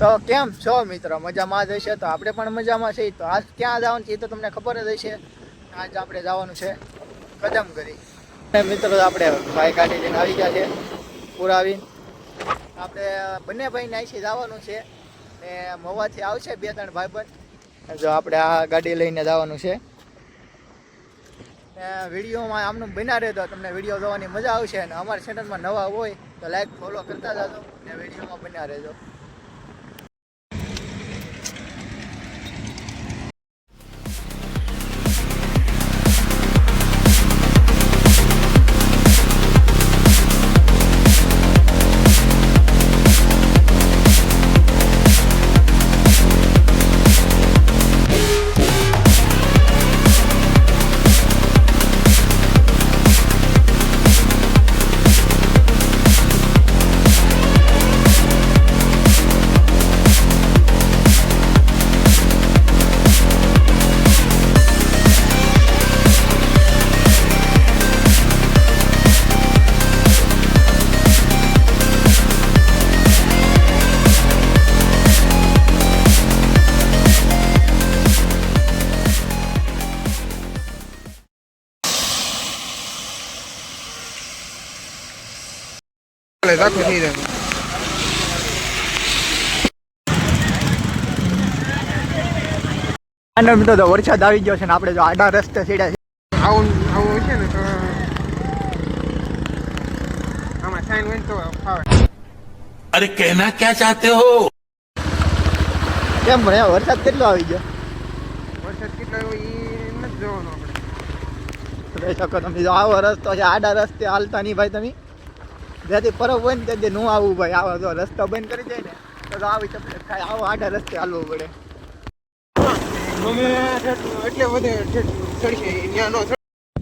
તો કેમ છો મિત્રો? મજામાં જ હશે? તો આપણે પણ મજામાં છીએ. તો આજ ક્યાં જવાનું છે એ તો તમને ખબર જ હશે. આજ આપણે જવાનું છે કદમ કરી અને મિત્રો, આપણે ભાઈ કાઢી લઈને આવી ગયા છે પુરાવી આપણે બંને ભાઈને અહીંથી જવાનું છે. ને મવાથી આવશે બે ત્રણ ભાઈબંધ. જો આપણે આ ગાડી લઈને જવાનું છે. વિડીયોમાં આમનું બના રહેતો તમને વીડિયો જોવાની મજા આવશે. અને અમારા ચેનલમાં નવા હોય તો લાઈક ફોલો કરતા જાજો. ને વિડીયોમાં બન્યા રહેજો. Le da comida. અને મિત્રો તો વરસાદ આવી ગયો છે ને આપણે જો આડા રસ્તે સીડા છે. આવું આવું છે ને તો આમાં સાઈન વેન તો ફાવે. અરે કહેના ક્યાં ચાહતે હો? કેમ ભણ્યા વરસાદ કેટલો આવી ગયો? વરસાદ કેટલો આવ્યો એ નથી જોવાનો આપણે. શકો તમે આવો રસ્તો છે આડા રસ્તે હાલતા નહીં ભાઈ તમે. જ્યાંથી પરબ હોય ને ત્યાંથી નું આવવું ભાઈ. આવો જો રસ્તો બંધ કરી જાય ને, તો આવી તકલીફ થાય આવો આડા રસ્તે હાલવું પડે. એટલે બધે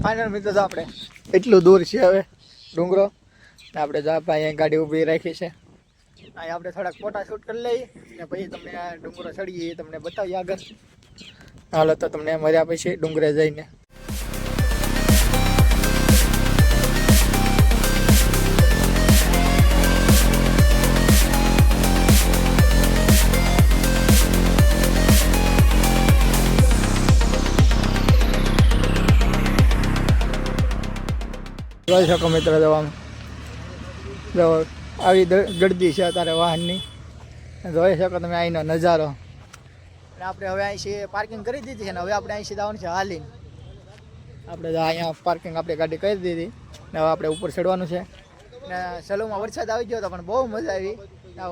ફાઇનલ મિત્રો આપણે એટલું દૂર છે હવે, ડુંગરો. આપણે જો અહીંયા ગાડી ઊભી રાખી છે. અહીં આપણે થોડાક ફોટા શૂટ કરી લઈએ ને પછી તમને આ ડુંગરો ચડીએ તમને બતાવીએ આગળ. હાલો તો તમને મર્યા પછી ડુંગરે જઈને. જોઈ શકો મિત્ર જો જો આવી ગળદી છે અત્યારે વાહનની. જોઈ શકો તમે અહીંનો નજારો. અને આપણે હવે અહીંથી પાર્કિંગ કરી દીધી છે ને હવે આપણે અહીંથી જવાનું છે હાલીને. આપણે અહીંયા પાર્કિંગ આપણે ગાડી કરી દીધી. ને હવે આપણે ઉપર ચડવાનું છે. ને સલુમાં વરસાદ આવી ગયો હતો પણ બહુ મજા આવી.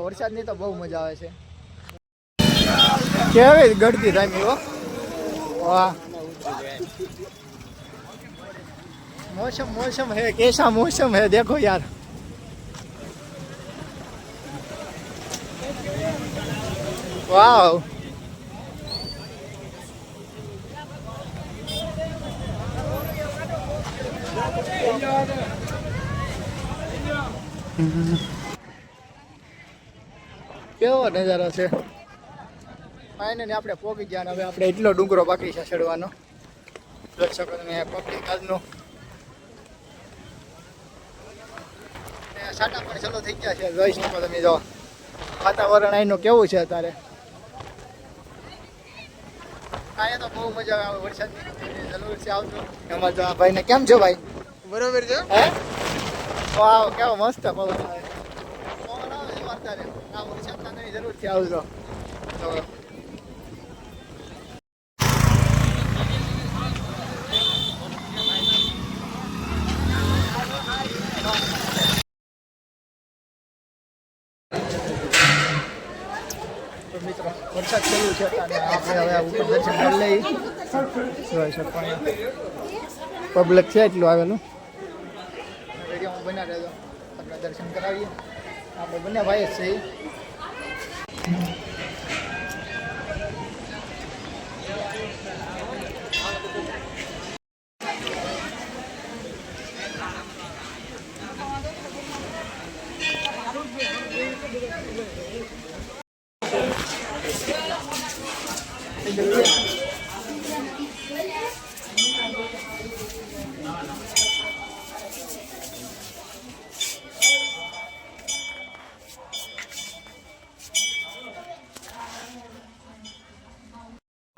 વરસાદની તો બહુ મજા આવે છે. કેવી ગળદી થાય વાહ. मौसम मौसम है कैसा मौसम है देखो यार वाह કેવો નજારો છે ફાઇનલી આપણે પોગી ગયા અને હવે આપણે એટલો ડુંગરો બાકી છે ચડવાનો જોઈ શકો તમે પબ્લિક આજનું સાટા પણ ચાલુ થઈ ગયા છે. જોઈ શકો તમે જો વાતાવરણ અહીંનું કેવું છે અત્યારે? અહીંયા તો બહુ મજા આવે વરસાદની જરૂર છે આવતો એમાં આ ભાઈને કેમ છો ભાઈ? બરોબર છે. હે? વાવ કેવો મસ્ત પવન આવે. પવન આવે અત્યારે. આ વરસાદના નહીં જરૂરથી આવજો તો તો આપણે હવે ઉપર દર્શન કરી લઈએ. જોઈ પબ્લિક છે એટલું આવેલું. વિડીયોમાં બના રહેજો તમને દર્શન કરાવીએ. આપણે બંને ભાઈ જ છીએ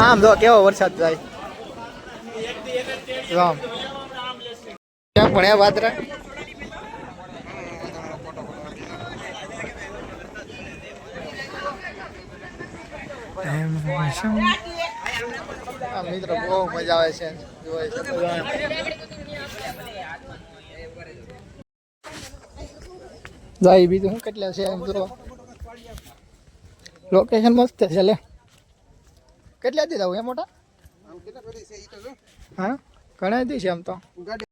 આમ જો કેવો વરસાદ થાય. આમ. ક્યાં ભણ્યા વાદરા મિત્રો બહુ મજા આવે છે. જાય બીજું શું કેટલા છે એમ જો. લોકેશન મસ્ત છે લે. કેટલા મોટા? છે ઈ તો જો હા? ઘણા દી છે આમ તો. ગાડી.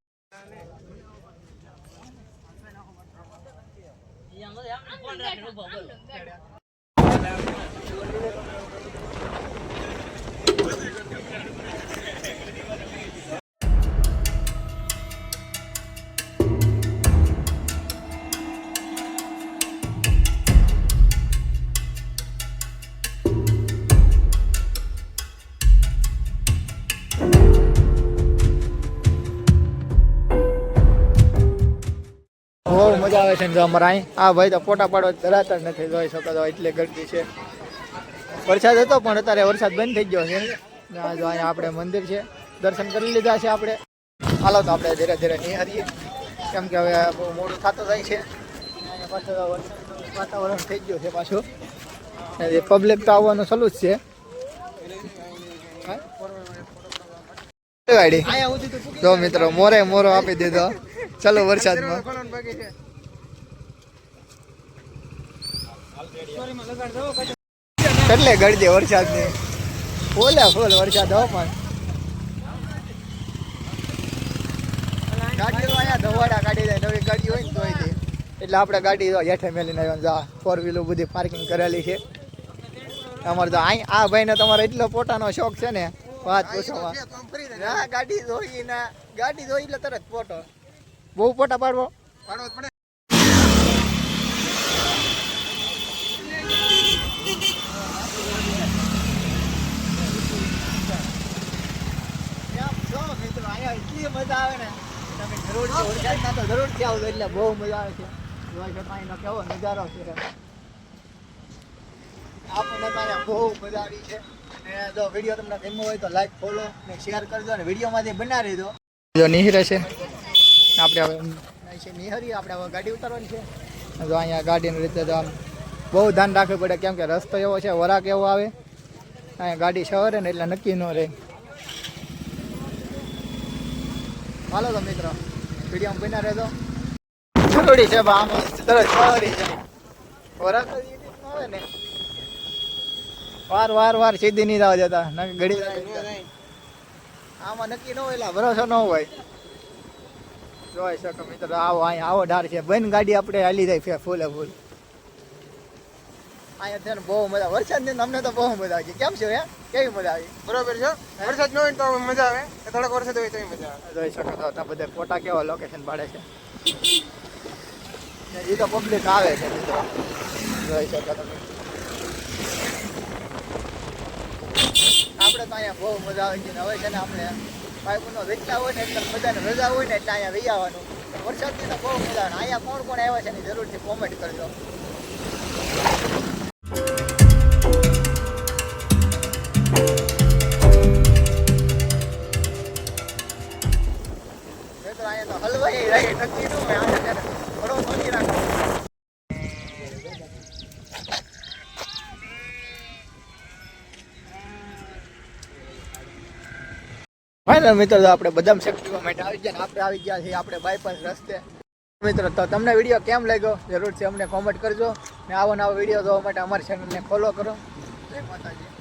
મજા આવે છે ને જો અમારે અહીં. આ ભાઈ તો ફોટા પાડવા ધરાતા નથી, જોઈ શકો તો એટલે ગરદી છે. વરસાદ હતો પણ અત્યારે વરસાદ બંધ થઈ ગયો છે. અહીંયા આપણે મંદિર છે. દર્શન કરી લીધા છે આપણે. હાલો તો આપણે ધીરે ધીરે નિહારીએ. કેમ કે હવે મોડું થતું જાય છે. વાતાવરણ થઈ ગયું છે પાછું. પબ્લિક તો આવવાનું સલું જ છે. ગાડી જો મિત્રો, મોરે મોરો આપી દીધો. ચાલો વરસાદમાં. ખોલવાનું ગળજે વરસાદ ને ગળદે ફોલ વરસાદ હો પણ. અહીંયા ધવાડા કાઢી દે નવી ગાડી હોય ને એટલે આપણે ગાડી હેઠે મેલીને આવ્યો જા ફોર વ્હીલર બધી પાર્કિંગ કરેલી છે. અમારે તો અહીં આ ભાઈને તમારે એટલો પોતાનો શોખ છે ને, વાત જાય ના, ગાડી ધોઈ ના, ગાડી ધોઈ એટલે તરત ફોટો બહુ ફોટા પાડવો પાડવો જ પડે એમ જો મિત્રો અહીંયા એટલી મજા આવે ને તમે જરૂર તો જરૂરથી આવજો એટલે બહુ મજા આવે છે. જોવા અહીંનો કેવો નજારો છે. આપણને તો અહીંયા બહુ મજા આવી છે. અને જો વીડિયો તમને ગમ્યો હોય તો લાઈક ફોલો ને શેર કરજો અને વિડીયોમાંથી બનાવી દો જો નિહરે છે. આપણે હવે છે નિહરી. આપણે હવે ગાડી ઉતારવાની છે. જો અહીંયા ગાડીની રીતે તો આમ બહુ ધ્યાન રાખવું પડે. કેમ કે રસ્તો એવો છે વરાક એવો આવે. અહીંયા ગાડી શહેરે ને એટલે નક્કી ન રહે. હાલો તો મિત્રો. વીડિયો બન્યા રહેજો. જરૂરી છે બા આમાં તરત સવારી છે રીતનું આવે ને. વાર વાર વાર સીધી નહીં જવા દેતા. ઘડી આમાં નક્કી ન હોય ભરોસો ન હોય. જોઈ શકો મિત્રો આવો અહીંયા આવો ઢાર છે. બંધ ગાડી આપણે હાલી જાય ફૂલે ફૂલ. અહીંયા છે ને બહુ મજા વરસાદ ને અમને તો બહુ મજા આવી. કેમ છો હે? કેવી મજા આવી? બરોબર છે. વરસાદ ન હોય તો મજા આવે. થોડોક વરસાદ હોય તો મજા આવે. જોઈ શકો તો ત્યાં બધા ફોટા કેવા લોકેશન પાડે છે. એ તો પબ્લિક આવે છે મિત્રો. જોઈ શકો તમે. આપણે તો અહીંયા બહુ મજા આવે છે ને હવે છે ને આપણે પાઇપનો વેચતા હોય ને એટલે બધાને રજા હોય ને એટલે અહીંયા વહી આવવાનું. વરસાદની તો બહુ મજા આવે. અહીંયા કોણ કોણ આવ્યા છે ને જરૂરથી કોમેન્ટ કરજો. ફાઇનલ મિત્રો, તો આપણે બદામ શેકવા માટે આવી ગયા આપણે આવી ગયા છીએ આપણે બાયપાસ રસ્તે. મિત્રો, તો તમને વીડિયો કેમ લાગ્યો? જરૂરથી અમને કોમેન્ટ કરજો ને આવો નવો વીડિયો જોવા માટે અમારી ચેનલને ફોલો કરો. જય માતાજી.